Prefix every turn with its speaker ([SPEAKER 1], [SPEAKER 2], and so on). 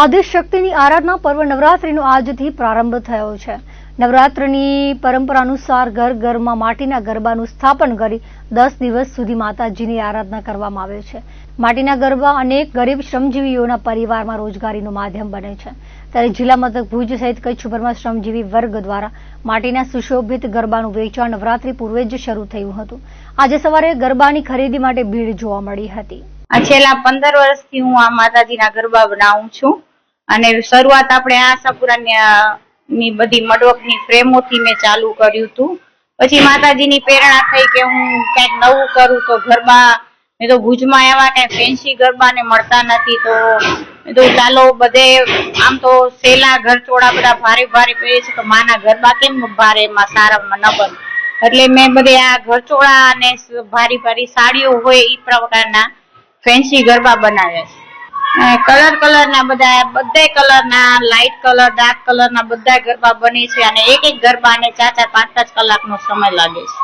[SPEAKER 1] આદિશક્તિની આરાધના પર્વ નવરાત્રિનો આજથી પ્રારંભ થયો છે. નવરાત્રિની પરંપરા અનુસાર ઘર ઘરમાં માટીના ગરબાનું સ્થાપન કરી દસ દિવસ સુધી માતાજીની આરાધના કરવામાં આવે છે. માટીના ગરબા અનેક ગરીબ શ્રમજીવીઓના પરિવારમાં રોજગારીનું માધ્યમ બને છે. ત્યારે જિલ્લા મથક ભુજ સહિત કચ્છભરમાં શ્રમજીવી વર્ગ દ્વારા માટીના સુશોભિત ગરબાનું વેચાણ નવરાત્રી પૂર્વે જ શરૂ થયું હતું. આજે સવારે ગરબાની ખરીદી માટે ભીડ જોવા મળી હતી.
[SPEAKER 2] છેલ્લા પંદર વર્ષથી હું આ માતાજીના ગરબા બનાવું છું. અને શરૂઆત આપણે આ આશાપુરાની ની બધી મડવકની ફ્રેમોથી મેં ચાલુ કર્યું હતું. પછી માતાજીની પ્રેરણા થઈ કે હું ક્યાંક નવું કરું તો ગરબા, મેં તો ભુજમાં એવા કઈ ફેન્સી ગરબા ને મળતા નથી તો તો ચાલો બધે આમ તો સેલા ઘરચોળા બધા ભારે ભારે પહેરે છે તો માના ગરબા કેમ ભારે માં સારામાં ન બને? એટલે મેં બધે આ ઘરચોળા અને ભારી ભારી સાડીઓ હોય એ પ્રકારના ફેન્સી ગરબા બનાવ્યા છે. કલર કલર ના બધા, બધે કલર ના લાઇટ કલર, ડાર્ક કલર ના બધા ગરબા બને છે અને એક એક ગરબાને ચાર ચાર પાંચ પાંચ કલાકનો સમય લાગે છે.